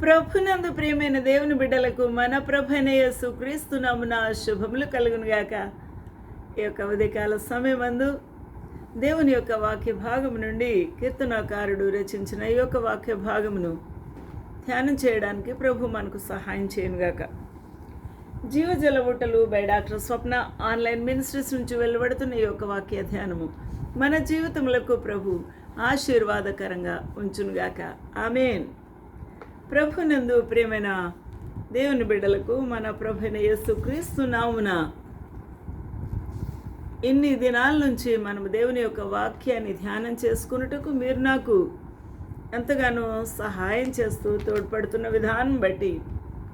ప్రభునందు ప్రియమైన దేవుని బిడ్డలకు మన ప్రభైన సుక్రీస్తు క్రీస్తు శుభములు కలుగునుగాక. ఈ యొక్క ఉదయకాల సమయమందు దేవుని యొక్క వాక్య భాగము నుండి కీర్తనాకారుడు రచించిన ఈ యొక్క వాక్య భాగమును ధ్యానం చేయడానికి ప్రభు మనకు సహాయం చేయనుగాక. జీవజల ఊటలు by doctor Swapna online ministries నుంచి వెలువడుతున్న ఈ యొక్క వాక్య ధ్యానము మన జీవితములకు ప్రభు ఆశీర్వాదకరంగా ఉంచునుగాక. ఆమెన్. ప్రభునందు ప్రియమైన దేవుని బిడ్డలకు మన ప్రభుని యేసు క్రీస్తు నామున ఇన్ని దినాల నుంచి మనం దేవుని యొక్క వాక్యాన్ని ధ్యానం చేసుకున్నట్టుకు మీరు నాకు ఎంతగానో సహాయం చేస్తూ తోడ్పడుతున్న విధానం బట్టి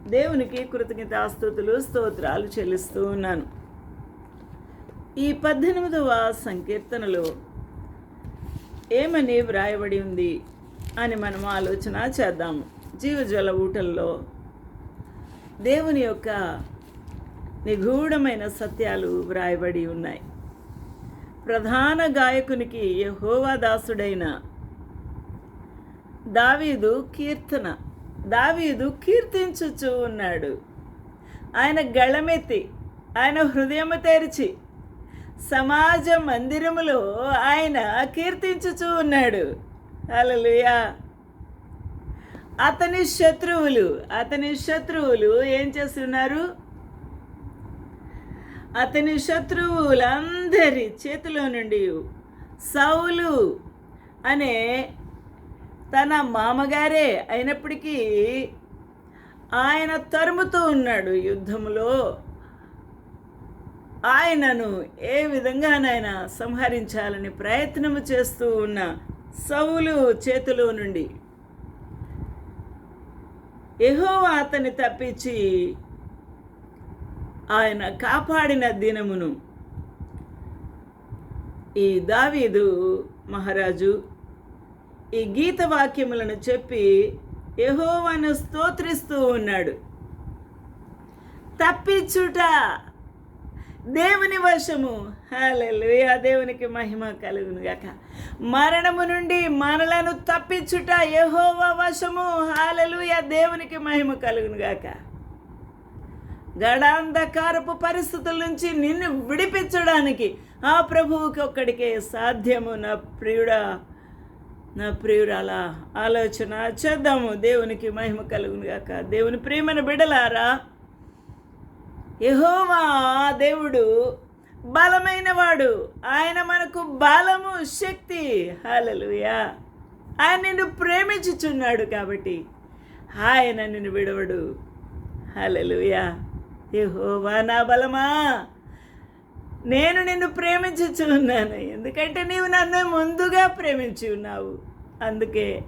దేవునికి కృతజ్ఞతాస్తుతులు స్తోత్రాలు చెల్లిస్తూ ఉన్నాను. ఈ పద్దెనిమిదవ సంకీర్తనలో ఏమని వ్రాయబడి ఉంది అని మనం ఆలోచన చేద్దాము. జీవజల ఊటల్లో దేవుని యొక్క నిగూఢమైన సత్యాలు వ్రాయబడి ఉన్నాయి. ప్రధాన గాయకునికి యహోవా దాసుడైన దావీదు కీర్తన దావీదు కీర్తించుచూ ఉన్నాడు. ఆయన గళమెత్తి ఆయన హృదయము తెరిచి సమాజ మందిరములో ఆయన కీర్తించుచూ ఉన్నాడు. అలలుయా అతని శత్రువులు అతని శత్రువులు ఏం చేస్తున్నారు? అతని శత్రువులందరి చేతిలో నుండి సౌలు అనే తన మామగారే అయినప్పటికీ ఆయన తరుముతూ ఉన్నాడు యుద్ధంలో ఆయనను ఏ విధంగానైనా సంహరించాలని ప్రయత్నము చేస్తూ ఉన్న సౌలు చేతిలో నుండి ఎహోవా అతన్ని తప్పించి ఆయన కాపాడిన దినమును. ఈ దావీదు మహారాజు ఈ గీత వాక్యములను చెప్పి యెహోవాను స్తోత్రిస్తూ ఉన్నాడు. తప్పించుట దేవుని వశము. హల్లెలూయా. దేవునికి మహిమ కలుగునుగాక. మరణము నుండి మనలను తప్పించుట యహోవ వశము. హల్లెలూయా. దేవునికి మహిమ కలుగునుగాక. గడాంధకారపు పరిస్థితుల నుంచి నిన్ను విడిపించడానికి ఆ ప్రభువుకి ఒక్కడికే సాధ్యము. నా ప్రియుడా నా ప్రియురాలా ఆలోచన చేద్దాము. దేవునికి మహిమ కలుగునుగాక. దేవుని ప్రియమైన బిడలారా యహోవా దేవుడు బలమైన వాడు ఆయన మనకు బలము శక్తి. హాలలుయా ఆయన నిన్ను ప్రేమించుచున్నాడు కాబట్టి ఆయన నిన్ను విడవడు. హల్లెలూయా. యహోవా నా బలమా. నేను నిన్ను ప్రేమించుచున్నాను. ఎందుకంటే నీవు నన్ను ముందుగా ప్రేమించి ఉన్నావు. అందుకే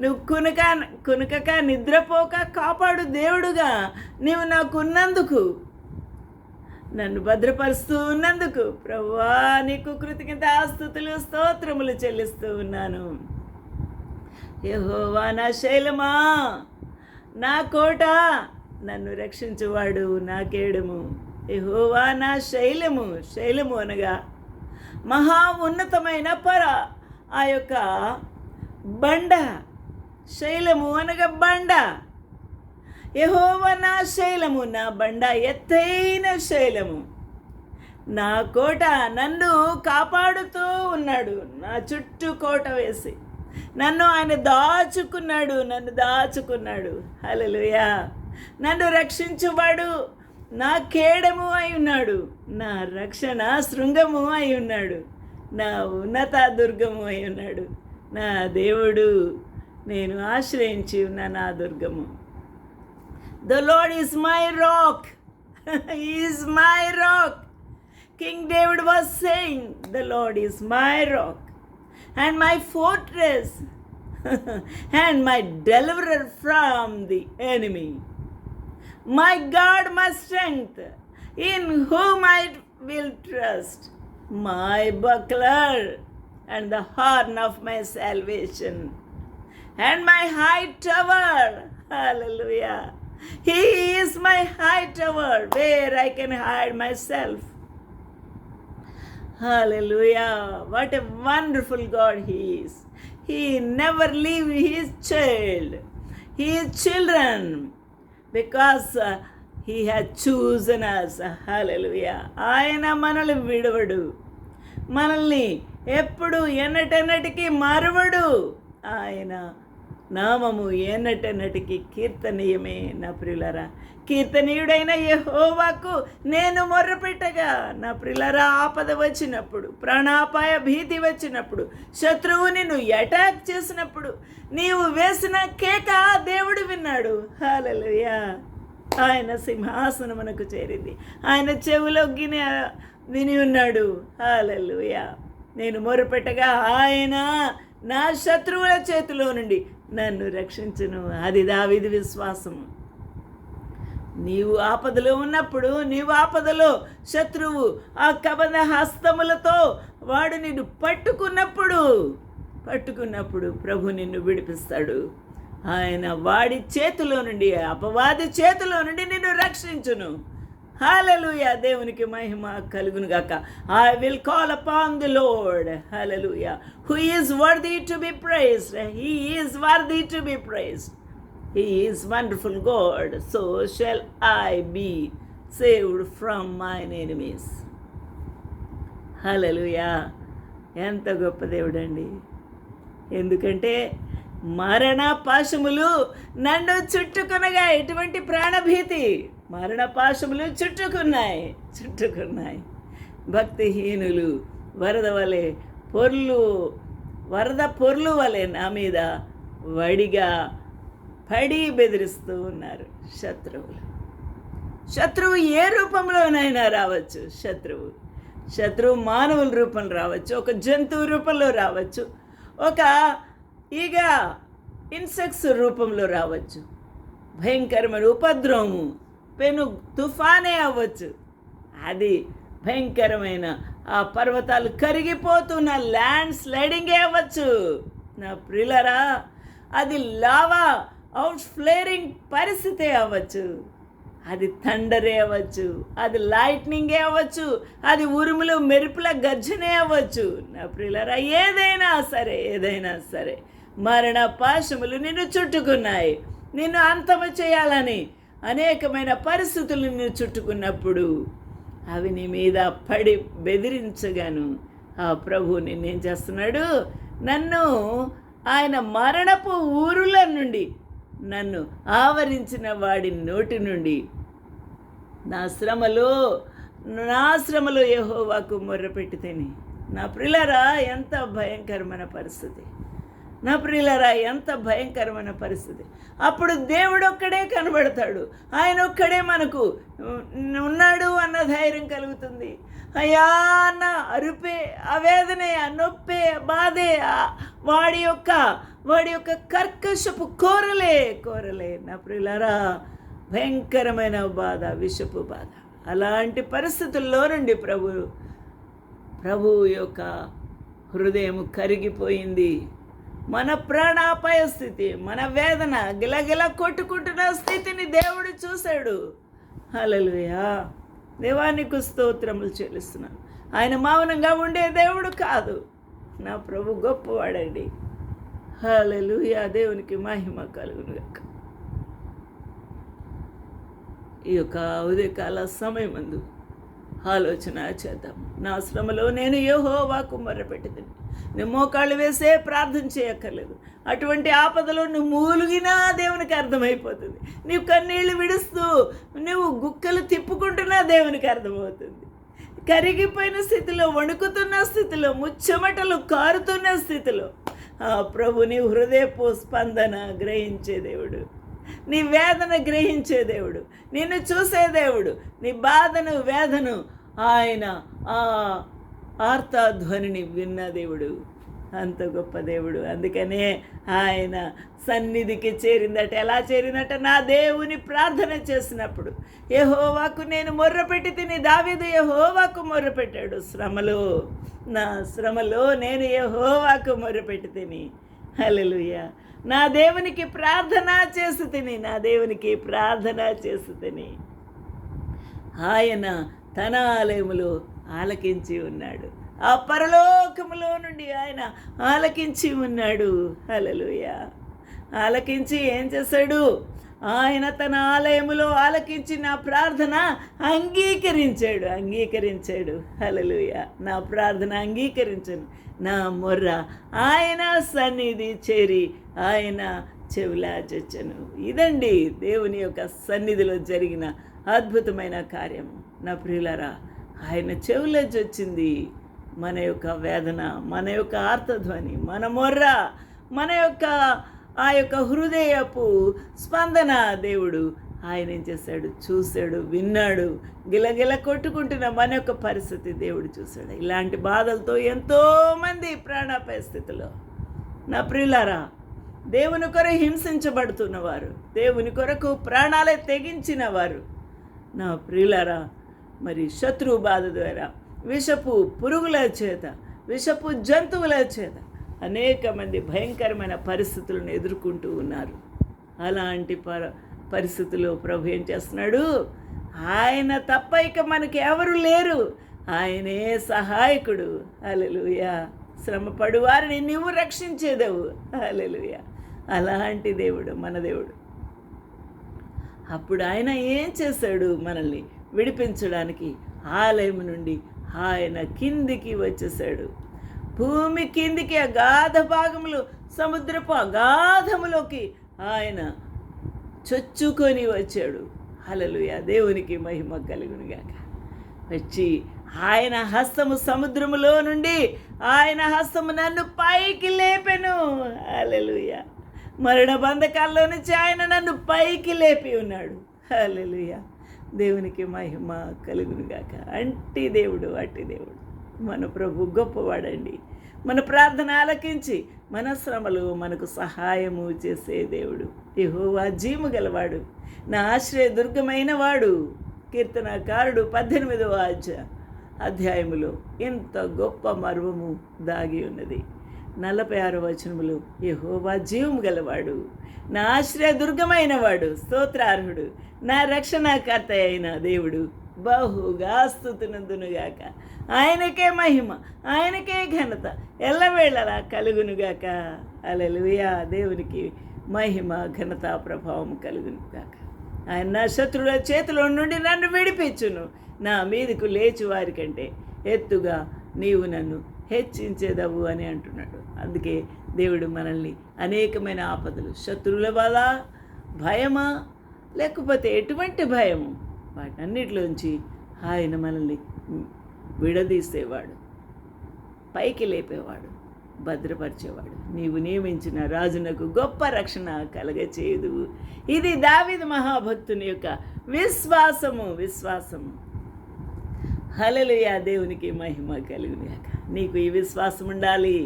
నువ్వు కునక కునకక నిద్రపోక కాపాడు దేవుడుగా. నీవు నాకున్నందుకు నన్ను భద్రపరుస్తూ ఉన్నందుకు ప్రభువా నీకు కృతజ్ఞత ఆస్తుతులు స్తోత్రములు చెల్లిస్తూ ఉన్నాను. యహోవా నా శైలమా నా కోట నన్ను రక్షించువాడు నా కేడము. యహోవా నా శైలము శైలము అనగా మహా ఉన్నతమైన పర ఆ యొక్క బండ శైలము అనగా బండ. యహోవ నా శైలము నా బండ ఎత్తైన శైలము. నా కోట నన్ను కాపాడుతూ ఉన్నాడు నా చుట్టూ కోట వేసి. నన్ను ఆయన దాచుకున్నాడు నన్ను దాచుకున్నాడు. హలలుయా నన్ను రక్షించువాడు నా కేడము అయి ఉన్నాడు నా రక్షణ శృంగము అయి ఉన్నాడు నా ఉన్నత దుర్గము అయి ఉన్నాడు. నా దేవుడు నేను ఆశ్రయించి ఉన్న నా దుర్గము. The Lord is my rock. he is my rock. King David was saying, The Lord is my rock and my fortress and my deliverer from the enemy. My God, my strength, in whom I will trust, my buckler and the horn of my salvation, and my high tower. Hallelujah. He is my high tower where I can hide myself. Hallelujah. What a wonderful God He is. He never leave His child. He children because he had chosen us hallelujah ఆయన మనల్ని విడవడు మనల్ని ఎప్పుడు ఎన్నటెన్నటికి మరువడు ఆయన నామము ఎన్నటెన్నటికి కీర్తనీయమే నా ప్రియులరా కీర్తనీయుడైన యహోవాకు నేను మొర్రపెట్టగా. నా ప్రిలరా ఆపద వచ్చినప్పుడు ప్రాణాపాయ భీతి వచ్చినప్పుడు శత్రువు నువ్వు అటాక్ చేసినప్పుడు నీవు వేసిన కేక దేవుడు విన్నాడు. హాలలుయా ఆయన సింహాసనమునకు చేరింది. ఆయన చెవిలో గిని విని ఉన్నాడు. హాలలుయా నేను మొర్రపెట్టగా ఆయన నా శత్రువుల చేతిలో నుండి నన్ను రక్షించును. అది దావిది విశ్వాసము నీవు ఆపదలో ఉన్నప్పుడు నీవు ఆపదలో శత్రువు ఆ కబంధ హస్తములతో వాడు నిన్ను పట్టుకున్నప్పుడు పట్టుకున్నప్పుడు ప్రభు నిన్ను విడిపిస్తాడు. ఆయన వాడి చేతిలో నుండి అపవాది చేతిలో నుండి నిన్ను రక్షించును. హాలలుయ దేవునికి మహిమ కలుగును గాక. I will call upon the Lord hallelujah who is worthy to be praised he is worthy to be praised he is wonderful God so shall I be saved from my enemies hallelujah ఎంత గొప్ప దేవుడండి. ఎందుకంటే మరణ పాశములు నన్ను చుట్టుకునగా ఎటువంటి ప్రాణభీతి మరణ పాశములు చుట్టుకున్నాయి చుట్టుకున్నాయి. భక్తిహీనులు వరద వలె పొర్లు వరద పొర్లు వలె నా మీద వడిగా పడి బెదిరిస్తూ ఉన్నారు శత్రువులు. శత్రువు ఏ రూపంలోనైనా రావచ్చు శత్రువు. శత్రువు మానవుల రూపంలో రావచ్చు ఒక జంతువు రూపంలో రావచ్చు ఒక ఈగ ఇన్సెక్ట్స్ రూపంలో రావచ్చు. భయంకరమైన ఉపద్రవము పెను తుఫానే అవ్వచ్చు. అది భయంకరమైన ఆ పర్వతాలు కరిగిపోతున్న ల్యాండ్ స్లైడింగే అవ్వచ్చు. నా ప్రిలరా అది లావా అవుట్ ఫ్లేరింగ్ పరిస్థితి అవ్వచ్చు. అది థండరే అవ్వచ్చు. అది లైట్నింగే అవ్వచ్చు. అది ఉరుములు మెరుపుల గర్జనే అవ్వచ్చు. నా ప్రిలరా ఏదైనా సరే ఏదైనా సరే. మరణ పాశములు నిన్ను చుట్టుకున్నాయి. నిన్ను అంతము చేయాలని అనేకమైన పరిస్థితులు నిన్ను చుట్టుకున్నప్పుడు అవి నీ మీద పడి బెదిరించగాను ఆ ప్రభు నిన్నేం చేస్తున్నాడు? నన్ను ఆయన మరణపు ఊరుల నుండి నన్ను ఆవరించిన వాడి నోటి నుండి నా శ్రమలో నా శ్రమలో యహోవాకు మొర్రపెట్టితేనే నా ప్రిలరా ఎంత భయంకరమైన పరిస్థితి. నా ప్రియులరా ఎంత భయంకరమైన పరిస్థితి. అప్పుడు దేవుడు ఒక్కడే కనబడతాడు. ఆయన ఒక్కడే మనకు ఉన్నాడు అన్న ధైర్యం కలుగుతుంది. అయ్యా అన్న అరుపే ఆ వేదనే ఆ నొప్పే బాధే వాడి యొక్క వాడి యొక్క కర్కశపు కోరలే కోరలే. నా ప్రియులరా భయంకరమైన బాధ విషపు బాధ. అలాంటి పరిస్థితుల్లో నుండి ప్రభు ప్రభు యొక్క హృదయం కరిగిపోయింది. మన ప్రాణాపాయ స్థితి మన వేదన గిలగిల కొట్టుకుంటున్న స్థితిని దేవుడు చూశాడు. హలలుయా దేవానికి స్తోత్రములు చెల్లిస్తున్నాను. ఆయన మౌనంగా ఉండే దేవుడు కాదు. నా ప్రభు గొప్పవాడండి. హలలుయా దేవునికి మహిమ కలుగును గాక ఈ యొక్క ఉదయకాల సమయం అందు ఆలోచన చేద్దాం. నా శ్రమలో నేను యెహోవాకు మొర్రపెట్టింది నువ్వు మోకాళ్ళు వేసే ప్రార్థన చేయక్కర్లేదు. అటువంటి ఆపదలో నువ్వు మూలుగినా దేవునికి అర్థమైపోతుంది. నీవు కన్నీళ్ళు విడుస్తూ నువ్వు గుక్కలు తిప్పుకుంటున్నా దేవునికి అర్థమవుతుంది. కరిగిపోయిన స్థితిలో వణుకుతున్న స్థితిలో ముచ్చమటలు కారుతున్న స్థితిలో ఆ ప్రభుని హృదయపు స్పందన గ్రహించే దేవుడు. నీ వేదన గ్రహించే దేవుడు. నిన్ను చూసే దేవుడు. నీ బాధను వేదను ఆయన ఆ ఆర్తాధ్వనిని విన్న దేవుడు. అంత గొప్ప దేవుడు. అందుకనే ఆయన సన్నిధికి చేరిందట. ఎలా చేరిందట? నా దేవుని ప్రార్థన చేసినప్పుడు. యహోవాకు నేను మొర్రపెట్టి తిని దావీదు యెహోవాకు మొర్రపెట్టాడు శ్రమలో నా శ్రమలో నేను యహోవాకు మొర్రపెట్టి తిని. హలలుయ నా దేవునికి ప్రార్థన చేసి తిని. నా దేవునికి ప్రార్థన చేసి తిని. ఆయన తన ఆలయములో ఆలకించి ఉన్నాడు. ఆ పరలోకములో నుండి ఆయన ఆలకించి ఉన్నాడు. హలలుయ ఆలకించి ఏం చేశాడు? ఆయన తన ఆలయములో ఆలకించి నా ప్రార్థన అంగీకరించాడు. అంగీకరించాడు. హలలుయ నా ప్రార్థన అంగీకరించను. నా మొర్ర ఆయన సన్నిధి చేరి ఆయన చెవిలా ఇదండి దేవుని యొక్క సన్నిధిలో జరిగిన అద్భుతమైన కార్యము. నా ప్రియులరా ఆయన చెవులోంచి వచ్చింది మన యొక్క వేదన మన యొక్క ఆర్తధ్వని మన మొర్ర మన యొక్క ఆ యొక్క హృదయపు స్పందన దేవుడు ఆయన ఏం చేశాడు? చూశాడు విన్నాడు. గిలగిల కొట్టుకుంటున్న మన యొక్క పరిస్థితి దేవుడు చూశాడు. ఇలాంటి బాధలతో ఎంతోమంది ప్రాణాపాయ స్థితిలో. నా ప్రియులారా దేవుని కొరకు హింసించబడుతున్నవారు దేవుని కొరకు ప్రాణాలే తెగించిన వారు నా ప్రియులారా మరి శత్రువు బాధ ద్వారా విషపు పురుగుల చేత విషపు జంతువుల చేత అనేక మంది భయంకరమైన పరిస్థితులను ఎదుర్కొంటూ ఉన్నారు. అలాంటి పర పరిస్థితుల్లో ప్రభు ఏం చేస్తున్నాడు? ఆయన తప్ప ఇక మనకి ఎవరు లేరు. ఆయనే సహాయకుడు. అలెలుయా శ్రమపడు వారిని నువ్వు రక్షించేదేవు. అలెలుయా అలాంటి దేవుడు మన దేవుడు. అప్పుడు ఆయన ఏం చేశాడు మనల్ని విడిపించడానికి ఆలయం నుండి ఆయన కిందికి వచ్చేసాడు భూమి కిందికి అగాధ భాగములు సముద్రపు అగాధములోకి ఆయన చొచ్చుకొని వచ్చాడు. హలలుయ దేవునికి మహిమ కలుగునుగాక. వచ్చి ఆయన హస్తము సముద్రములో నుండి ఆయన హస్తము నన్ను పైకి లేపెను. హలలుయ మరణ బంధకాల్లో నుంచి ఆయన నన్ను పైకి లేపి ఉన్నాడు. హలలుయ దేవునికి మహిమ కలుగునుగాక. అంటి దేవుడు అట్టి దేవుడు. మన ప్రభు గొప్పవాడండి. మన ప్రార్థన ఆలకించి మన శ్రమలు మనకు సహాయము చేసే దేవుడు. యహోవా జీము గలవాడు. నా ఆశ్రయ దుర్గమైన వాడు. కీర్తనకారుడు పద్దెనిమిదవ అధ్యాయములో ఎంత గొప్ప మర్వము దాగి ఉన్నది. నలభై ఆరో వచనములు. యహోవా జీవము గలవాడు. నా ఆశ్రయదుర్గమైన వాడు. స్తోత్రార్హుడు. నా రక్షణకర్త అయిన దేవుడు. బహుగా స్థుతునందునుగాక ఆయనకే మహిమ ఆయనకే ఘనత ఎల్లవేళలా కలుగునుగాక అలలుయా దేవునికి మహిమ ఘనత ప్రభావం కలుగునుగాక ఆయన నా శత్రుల చేతిలో నుండి నన్ను విడిపించును. నా మీదకు లేచి వారికంటే ఎత్తుగా నీవు నన్ను హెచ్చించేదవు అని అంటున్నాడు. అందుకే దేవుడు మనల్ని అనేకమైన ఆపదలు శత్రువుల బాధ భయమా లేకపోతే ఎటువంటి భయము వాటన్నిటిలోంచి ఆయన మనల్ని విడదీసేవాడు పైకి లేపేవాడు భద్రపరిచేవాడు. నీవు నియమించిన రాజునకు గొప్ప రక్షణ కలగచేయదు ఇది దావిద మహాభక్తుని యొక్క విశ్వాసము విశ్వాసము. హలలుయా దేవునికి మహిమ కలుగునియాక నీకు ఈ విశ్వాసం ఉండాలి.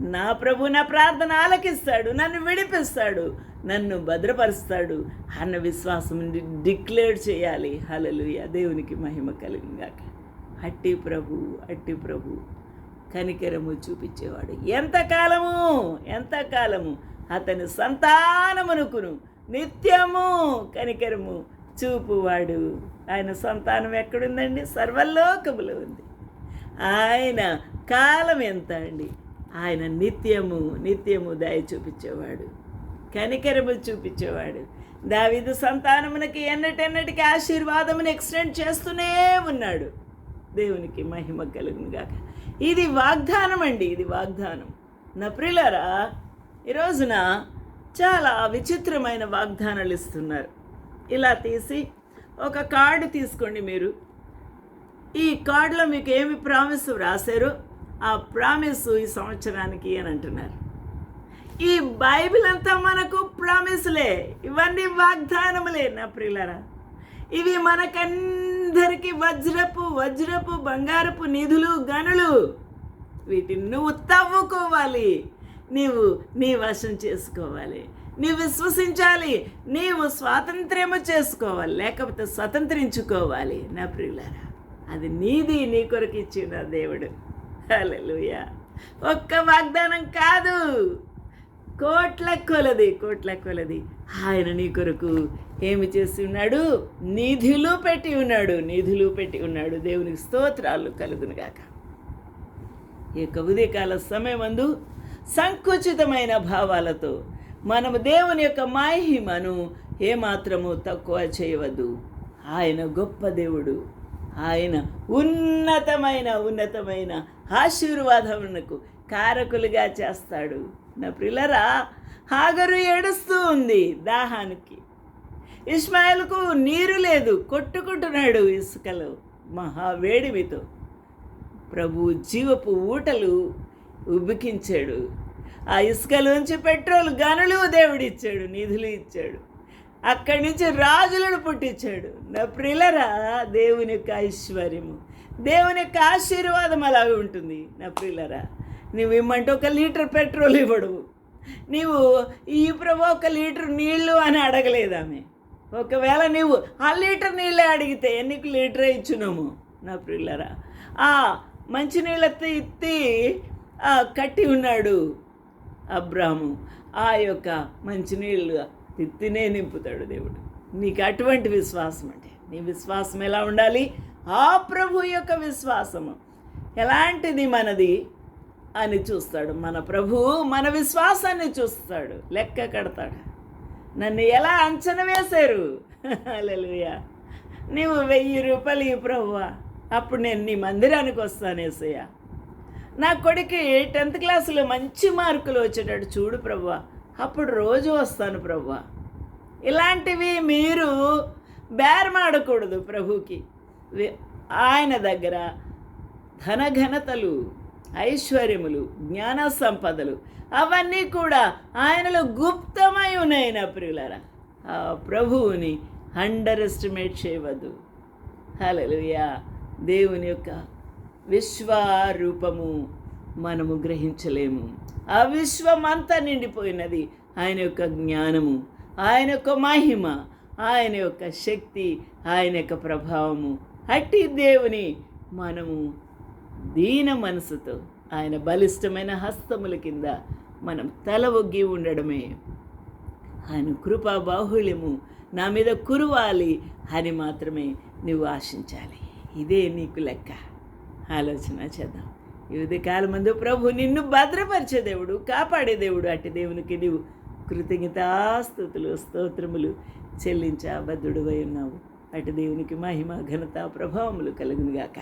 నా ప్రభు నా ప్రార్థన ఆలకిస్తాడు నన్ను విడిపిస్తాడు నన్ను భద్రపరుస్తాడు అన్న విశ్వాసం డిక్లేర్ చేయాలి. హలలుయ దేవునికి మహిమ కలుగుగాక అట్టి ప్రభు అట్టి ప్రభు కనికరము చూపించేవాడు. ఎంతకాలము ఎంతకాలము అతని సంతానమునుకును నిత్యము కనికరము చూపువాడు ఆయన సంతానం ఎక్కడుందండి? సర్వలోకములో ఉంది. ఆయన కాలం ఎంత అండి? ఆయన నిత్యము నిత్యము దయ చూపించేవాడు. కనికరము చూపించేవాడు. దావిదు సంతానమునకి ఎన్నటెన్నటికి ఆశీర్వాదమును ఎక్స్టెండ్ చేస్తూనే ఉన్నాడు. దేవునికి మహిమ కలుగునుగాక ఇది వాగ్దానం అండి ఇది వాగ్దానం. నా ప్రిలరా ఈరోజున చాలా విచిత్రమైన వాగ్దానాలు ఇస్తున్నారు. ఇలా తీసి ఒక కార్డు తీసుకోండి మీరు. ఈ కార్డులో మీకు ఏమి ప్రామిస్ రాశారో ఆ ప్రామిస్ ఈ సంవత్సరానికి అని అంటున్నారు. ఈ బైబిల్ అంతా మనకు ప్రామిస్లే. ఇవన్నీ వాగ్దానములే నా ప్రియులరా. ఇవి మనకందరికి వజ్రపు వజ్రపు బంగారపు నిధులు గనులు. వీటిని నువ్వు తవ్వుకోవాలి. నీవు నీ వశం చేసుకోవాలి. నీవు విశ్వసించాలి. నీవు స్వాతంత్ర్యము చేసుకోవాలి. లేకపోతే స్వతంత్రించుకోవాలి. నా ప్రియులారా అది నీది నీ కొరకు ఇచ్చిన దేవుడు. హల్లెలూయా. ఒక్క వాగ్దానం కాదు. కోట్ల కొలది కోట్ల కొలది. ఆయన నీ కొరకు ఏమి చేసి ఉన్నాడు? నిధులు పెట్టి ఉన్నాడు. నిధులు పెట్టి ఉన్నాడు. దేవునికి స్తోత్రాలు కలుగునుగాక ఈ యొక్క ఉదయకాల సమయమందు సంకుచితమైన భావాలతో మనము దేవుని యొక్క మహిమను ఏమాత్రము తక్కువ చేయవద్దు. ఆయన గొప్ప దేవుడు. ఆయన ఉన్నతమైన ఉన్నతమైన ఆశీర్వాదమునకు కారకులుగా చేస్తాడు. నా ప్రిల్లరా హాగరు ఏడుస్తూ ఉంది దాహానికి. ఇస్మాయిల్కు నీరు లేదు కొట్టుకుంటున్నాడు ఇసుకలో. మహావేడిమితో ప్రభు జీవపు ఊటలు ఉబ్బికించాడు ఆ ఇసుకలోంచి పెట్రోల్ గనులు దేవుడిచ్చాడు నిధులు ఇచ్చాడు. అక్కడి నుంచి రాజులను పుట్టించాడు. నా ప్రిలరా దేవుని యొక్క ఐశ్వర్యము. దేవుని యొక్క ఆశీర్వాదం అలాగే ఉంటుంది నా ప్రిలరా. నువ్వు ఇమ్మంటే ఒక లీటర్ పెట్రోల్ ఇవ్వడు. నీవు ఈ ప్రభు ఒక లీటర్ నీళ్ళు అని అడగలేదు ఆమె. ఒకవేళ నీవు ఆ లీటర్ నీళ్ళే అడిగితే నీకు లీటరే ఇచ్చినాము నా ప్రిల్లరా ఆ మంచినీళ్ళతో ఎత్తి ఆ, కట్టి ఉన్నాడు. అబ్రాహము ఆ యొక్క మంచినీళ్ళు ఎత్తినే నింపుతాడు దేవుడు. నీకు అటువంటి విశ్వాసం అంటే నీ విశ్వాసం ఎలా ఉండాలి? ఆ ప్రభు యొక్క విశ్వాసము. ఎలాంటిది మనది అని చూస్తాడు. మన ప్రభు మన విశ్వాసాన్ని చూస్తాడు. లెక్క కడతాడు. నన్ను ఎలా అంచనా వేశారు? అలెలుయా నీవు వెయ్యి రూపాయలు ఈ ప్రభువా. అప్పుడు నేను నీ మందిరానికి వస్తాను ఏసయ్యా. నా కొడుకు టెన్త్ క్లాసులో మంచి మార్కులు వచ్చేటట్టు చూడు ప్రభా. అప్పుడు రోజు వస్తాను ప్రభా. ఇలాంటివి మీరు బేరమాడకూడదు ప్రభుకి. ఆయన దగ్గర ధనఘనతలు ఐశ్వర్యములు జ్ఞాన సంపదలు అవన్నీ కూడా ఆయనలో గుప్తమై ఉన్నాయి నా ప్రియులరా. ఆ ప్రభువుని అండర్ ఎస్టిమేట్ చేయవద్దు. హల్లెలూయా దేవుని యొక్క విశ్వరూపము మనము గ్రహించలేము. ఆ విశ్వమంతా నిండిపోయినది ఆయన యొక్క జ్ఞానము ఆయన యొక్క మహిమ ఆయన యొక్క శక్తి ఆయన యొక్క ప్రభావము. అట్టి దేవుని మనము దీన మనసుతో ఆయన బలిష్టమైన హస్తముల కింద మనం తల ఒగ్గి ఉండడమే. ఆయన కృపా బాహుళ్యము నా మీద కురువాలి అని మాత్రమే నువ్వు ఆశించాలి. ఇదే నీకు లెక్క. ఆలోచన చేద్దాం. ఈ ఉదయకాలం ముందు ప్రభు నిన్ను భద్రపరిచే దేవుడు కాపాడే దేవుడు అట్టి దేవునికి నీవు కృతజ్ఞతాస్తుతులు స్తోత్రములు చెల్లించబద్ధుడువై ఉన్నావు. అటు దేవునికి మహిమ ఘనత ప్రభావములు కలుగునుగాక.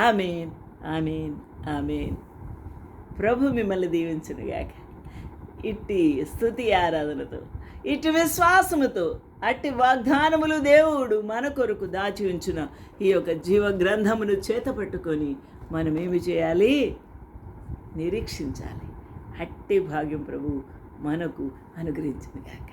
Amen amen amen. ప్రభు మిమ్మల్ని దీవించునుగాక. ఇట్టి స్థుతి ఆరాధనతో ఇటు విశ్వాసముతో అట్టి వాగ్దానములు దేవుడు మన కొరకు దాచి ఉంచిన. ఈ యొక్క జీవ గ్రంథమును చేతపట్టుకొని మనం ఏమి చేయాలి? నిరీక్షించాలి. అట్టి భాగ్యం ప్రభు మనకు అనుగ్రహించిన గాక